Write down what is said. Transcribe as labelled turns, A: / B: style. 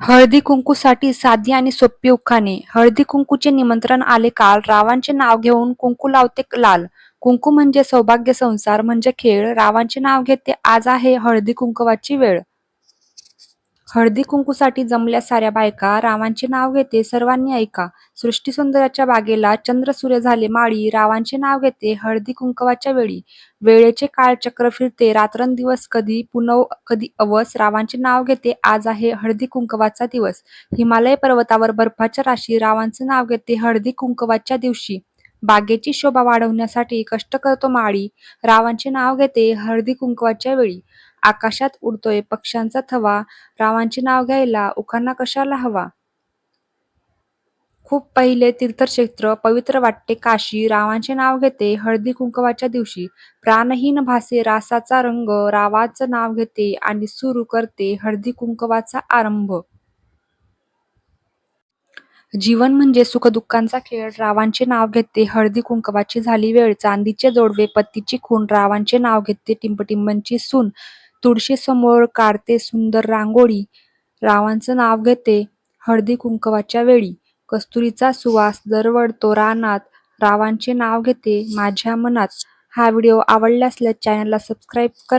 A: हळदी कुंकूसाठी साधी आणि सोपी उखाणे. हळदी कुंकूचे निमंत्रण आले काल. रावांचे नाव घेऊन कुंकू लावते लाल. कुंकू म्हणजे सौभाग्य संसार म्हणजे खेळ. रावांचे नाव घेते आज आहे हळदी कुंकवाची वेळ. हळदी कुंकूसाठी जमल्या साऱ्या बायका रावांचे नाव घेते सर्वांनी ऐका. सृष्टी सुंदराच्या बागेला चंद्र सूर्य झाले माळी रावांचे नाव घेते हळदी कुंकवाच्या वेळी. वेळेचे काळ चक्र फिरते रात्रंदिवस कधी पुनव कधी अवस रावांचे नाव घेते आज आहे हळदी कुंकवाचा दिवस. हिमालय पर्वतावर बर्फाच्या राशी रावांचे नाव घेते हळदी कुंकवाच्या दिवशी. बागेची शोभा वाढवण्यासाठी कष्ट करतो माळी रावांचे नाव घेते हळदी कुंकवाच्या वेळी. आकाशात उडतोय पक्ष्यांचा थवा रावांचे नाव घ्यायला उखाणा कशाला हवा? खूप पहिले तीर्थक्षेत्र पवित्र वाटते काशी रावांचे नाव घेते हळदी कुंकवाच्या दिवशी. प्राणहीन भासे रासाचा रंग रावाचं नाव घेते आणि सुरू करते हळदी कुंकवाचा आरंभ. जीवन म्हणजे सुखदुःखांचा खेळ रावांचे नाव घेते हळदी कुंकवाची झाली वेळ चांदीचे जोडवे पतीची खून रावांचे नाव घेते टिंबटिंबांची सून. तुळशी समोर काढते सुंदर रांगोळी. रावांचं नाव घेते हळदी कुंकवाच्या वेळी. कस्तुरीचा सुवास दरवळतो रानात. रावांचे नाव घेते माझ्या मनात. हा व्हिडिओ आवडल्यास चॅनलला सबस्क्राईब करा.